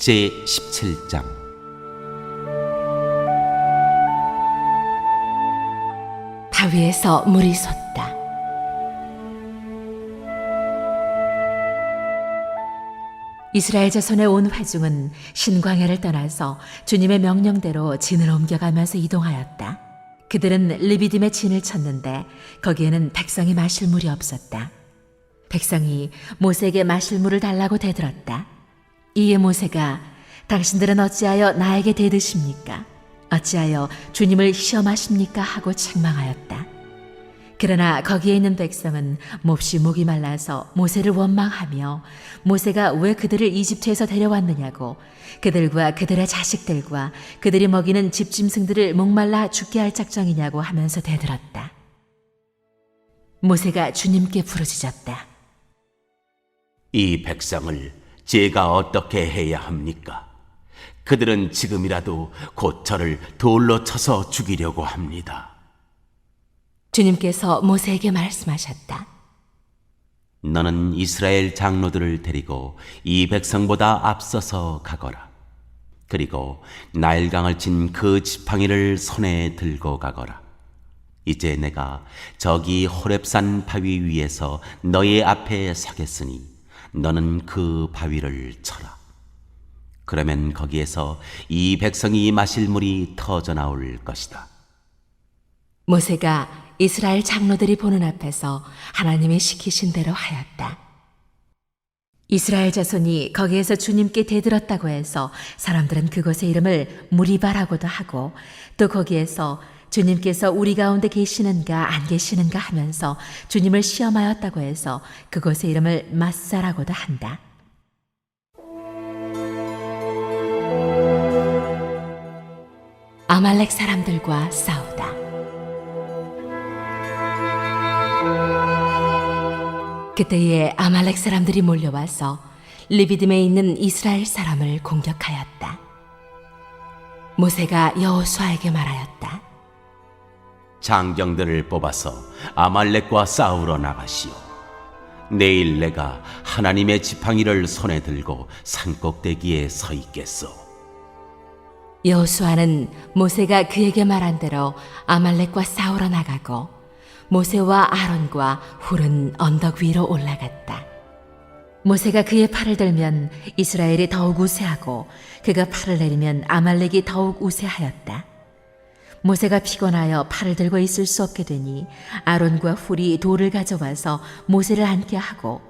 제 17장 바위에서 물이 솟다. 이스라엘 자손의 온 회중은 신광야를 떠나서 주님의 명령대로 진을 옮겨가면서 이동하였다. 그들은 리비딤의 진을 쳤는데 거기에는 백성이 마실 물이 없었다. 백성이 모세에게 마실 물을 달라고 대들었다. 이에 모세가 당신들은 어찌하여 나에게 대드십니까? 어찌하여 주님을 시험하십니까? 하고 책망하였다. 그러나 거기에 있는 백성은 몹시 목이 말라서 모세를 원망하며 모세가 왜 그들을 이집트에서 데려왔느냐고 그들과 그들의 자식들과 그들이 먹이는 집짐승들을 목말라 죽게 할 작정이냐고 하면서 대들었다. 모세가 주님께 부르짖었다. 이 백성을 제가 어떻게 해야 합니까? 그들은 지금이라도 곧 저를 돌로 쳐서 죽이려고 합니다. 주님께서 모세에게 말씀하셨다. 너는 이스라엘 장로들을 데리고 이 백성보다 앞서서 가거라. 그리고 나일강을 친 그 지팡이를 손에 들고 가거라. 이제 내가 저기 호렙산 바위 위에서 너의 앞에 서겠으니 너는 그 바위를 쳐라. 그러면 거기에서 이 백성이 마실 물이 터져 나올 것이다. 모세가 이스라엘 장로들이 보는 앞에서 하나님이 시키신 대로 하였다. 이스라엘 자손이 거기에서 주님께 대들었다고 해서 사람들은 그곳의 이름을 무리바라고도 하고 또 거기에서 주님께서 우리 가운데 계시는가 안 계시는가 하면서 주님을 시험하였다고 해서 그곳의 이름을 마사라고도 한다. 아말렉 사람들과 싸우다. 그때에 아말렉 사람들이 몰려와서 리비딤에 있는 이스라엘 사람을 공격하였다. 모세가 여호수아에게 말하였다. 장경들을 뽑아서 아말렉과 싸우러 나가시오. 내일 내가 하나님의 지팡이를 손에 들고 산꼭대기에 서 있겠소. 여호수아는 모세가 그에게 말한 대로 아말렉과 싸우러 나가고 모세와 아론과 훌은 언덕 위로 올라갔다. 모세가 그의 팔을 들면 이스라엘이 더욱 우세하고 그가 팔을 내리면 아말렉이 더욱 우세하였다. 모세가 피곤하여 팔을 들고 있을 수 없게 되니 아론과 훌이 돌을 가져와서 모세를 앉게 하고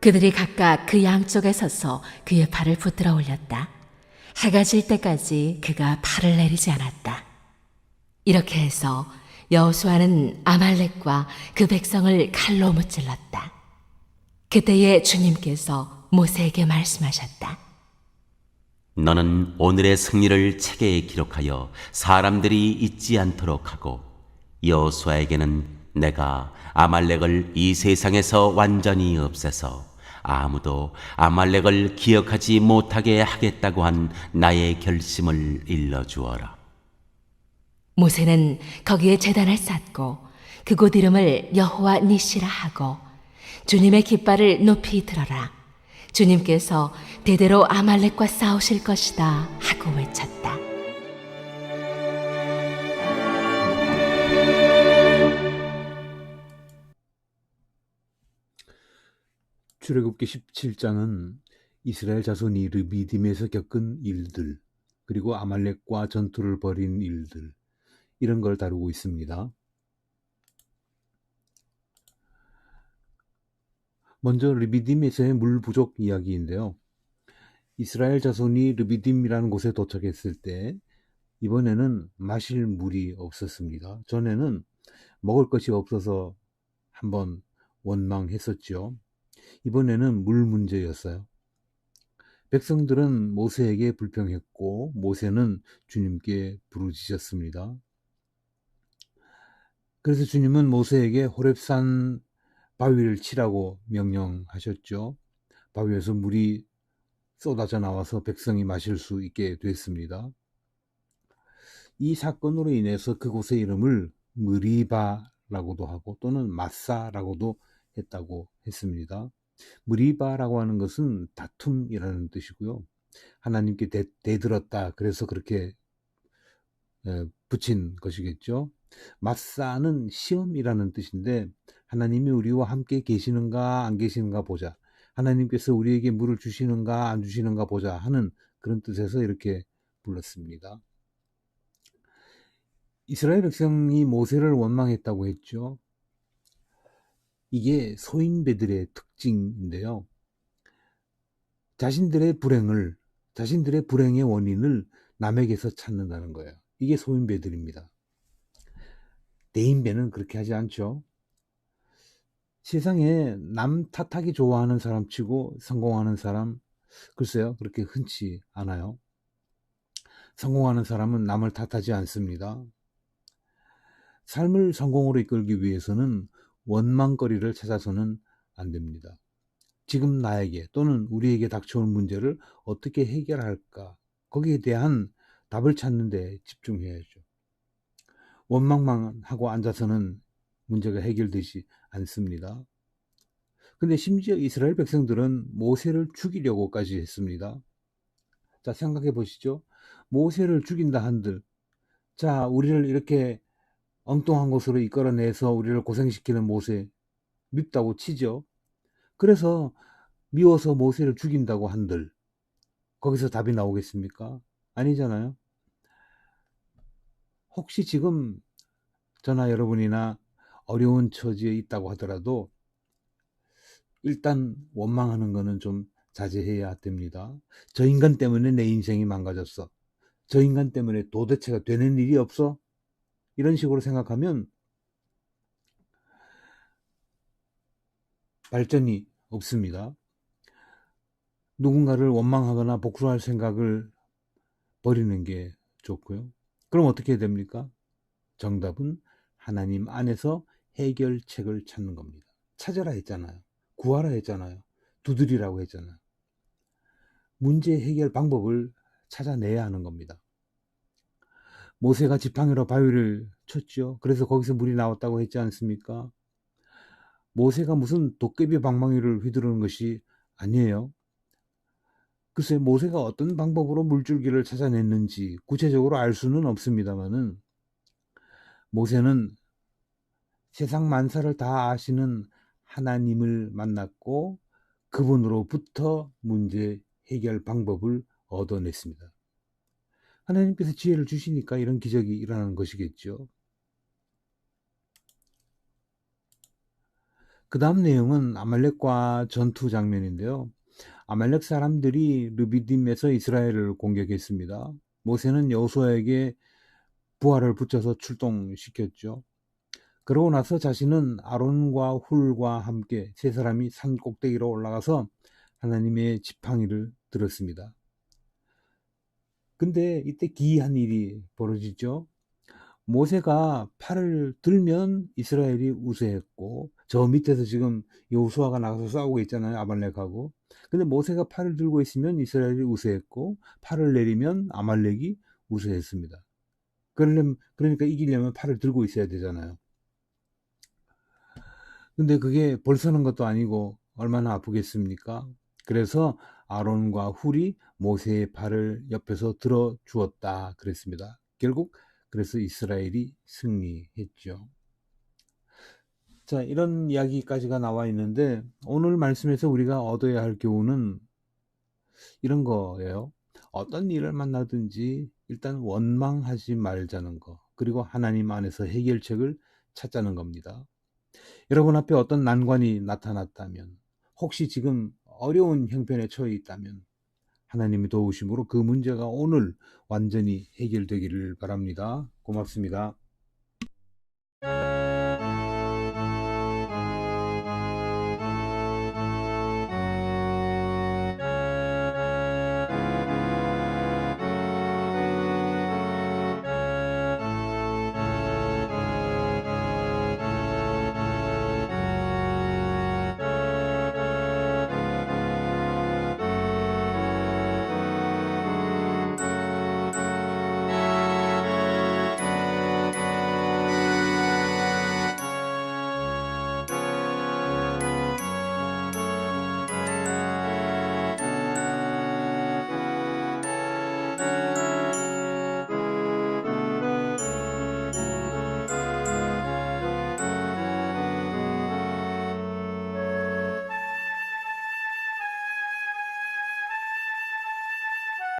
그들이 각각 그 양쪽에 서서 그의 팔을 붙들어 올렸다. 해가 질 때까지 그가 팔을 내리지 않았다. 이렇게 해서 여호수아는 아말렉과 그 백성을 칼로 무찔렀다. 그때에 주님께서 모세에게 말씀하셨다. 너는 오늘의 승리를 책에 기록하여 사람들이 잊지 않도록 하고 여호수아에게는 내가 아말렉을 이 세상에서 완전히 없애서 아무도 아말렉을 기억하지 못하게 하겠다고 한 나의 결심을 일러 주어라. 모세는 거기에 재단을 쌓고 그곳 이름을 여호와 니시라 하고 주님의 깃발을 높이 들어라. 주님께서 대대로 아말렉과 싸우실 것이다 하고 외쳤다. 출애굽기 17장은 이스라엘 자손이 르비딤에서 겪은 일들, 그리고 아말렉과 전투를 벌인 일들, 이런 걸 다루고 있습니다. 먼저 르비딤에서의 물 부족 이야기인데요. 이스라엘 자손이 르비딤이라는 곳에 도착했을 때 이번에는 마실 물이 없었습니다. 전에는 먹을 것이 없어서 한번 원망했었죠. 이번에는 물 문제였어요. 백성들은 모세에게 불평했고 모세는 주님께 부르짖었습니다. 그래서 주님은 모세에게 호렙산 바위를 치라고 명령하셨죠. 바위에서 물이 쏟아져 나와서 백성이 마실 수 있게 됐습니다. 이 사건으로 인해서 그곳의 이름을 무리바라고도 하고 또는 마사라고도 했다고 했습니다. 무리바라고 하는 것은 다툼이라는 뜻이고요. 하나님께 대, 대들었다. 그래서 그렇게 에, 붙인 것이겠죠. 마사는 시험이라는 뜻인데 하나님이 우리와 함께 계시는가 안 계시는가 보자. 하나님께서 우리에게 물을 주시는가 안 주시는가 보자 하는 그런 뜻에서 이렇게 불렀습니다. 이스라엘 백성이 모세를 원망했다고 했죠. 이게 소인배들의 특징인데요. 자신들의 불행을, 자신들의 불행의 원인을 남에게서 찾는다는 거예요. 이게 소인배들입니다. 대인배는 그렇게 하지 않죠. 세상에 남 탓하기 좋아하는 사람 치고 성공하는 사람, 글쎄요, 그렇게 흔치 않아요. 성공하는 사람은 남을 탓하지 않습니다. 삶을 성공으로 이끌기 위해서는 원망거리를 찾아서는 안 됩니다. 지금 나에게 또는 우리에게 닥쳐온 문제를 어떻게 해결할까? 거기에 대한 답을 찾는 데 집중해야죠. 원망만 하고 앉아서는 문제가 해결되지 않습니다. 근데 심지어 이스라엘 백성들은 모세를 죽이려고까지 했습니다. 자, 생각해 보시죠. 모세를 죽인다 한들, 자, 우리를 이렇게 엉뚱한 곳으로 이끌어내서 우리를 고생시키는 모세, 밉다고 치죠. 그래서 미워서 모세를 죽인다고 한들, 거기서 답이 나오겠습니까? 아니잖아요. 혹시 지금 저나 여러분이나 어려운 처지에 있다고 하더라도 일단 원망하는 거는 좀 자제해야 됩니다. 저 인간 때문에 내 인생이 망가졌어. 저 인간 때문에 도대체가 되는 일이 없어. 이런 식으로 생각하면 발전이 없습니다. 누군가를 원망하거나 복수할 생각을 버리는 게 좋고요. 그럼 어떻게 됩니까? 정답은 하나님 안에서 해결책을 찾는 겁니다. 찾아라 했잖아요. 구하라 했잖아요. 두드리라고 했잖아요. 문제 해결 방법을 찾아내야 하는 겁니다. 모세가 지팡이로 바위를 쳤죠. 그래서 거기서 물이 나왔다고 했지 않습니까? 모세가 무슨 도깨비 방망이를 휘두르는 것이 아니에요. 글쎄 모세가 어떤 방법으로 물줄기를 찾아냈는지 구체적으로 알 수는 없습니다만은 모세는 세상 만사를 다 아시는 하나님을 만났고 그분으로부터 문제 해결 방법을 얻어냈습니다. 하나님께서 지혜를 주시니까 이런 기적이 일어나는 것이겠죠. 그 다음 내용은 아말렉과 전투 장면인데요. 아말렉 사람들이 르비딤에서 이스라엘을 공격했습니다. 모세는 여호수아에게 부하를 붙여서 출동시켰죠. 그러고 나서 자신은 아론과 훌과 함께 세 사람이 산 꼭대기로 올라가서 하나님의 지팡이를 들었습니다. 근데 이때 기이한 일이 벌어지죠. 모세가 팔을 들면 이스라엘이 우세했고 저 밑에서 지금 여호수아가 나가서 싸우고 있잖아요 아말렉하고. 근데 모세가 팔을 들고 있으면 이스라엘이 우세했고 팔을 내리면 아말렉이 우세했습니다. 그러니까 이기려면 팔을 들고 있어야 되잖아요. 근데 그게 벌서는 것도 아니고 얼마나 아프겠습니까? 그래서 아론과 훌이 모세의 팔을 옆에서 들어 주었다 그랬습니다. 결국 그래서 이스라엘이 승리했죠. 자, 이런 이야기까지가 나와 있는데 오늘 말씀에서 우리가 얻어야 할 교훈은 이런 거예요. 어떤 일을 만나든지 일단 원망하지 말자는 거. 그리고 하나님 안에서 해결책을 찾자는 겁니다. 여러분 앞에 어떤 난관이 나타났다면 혹시 지금 어려운 형편에 처해 있다면 하나님의 도우심으로 그 문제가 오늘 완전히 해결되기를 바랍니다. 고맙습니다.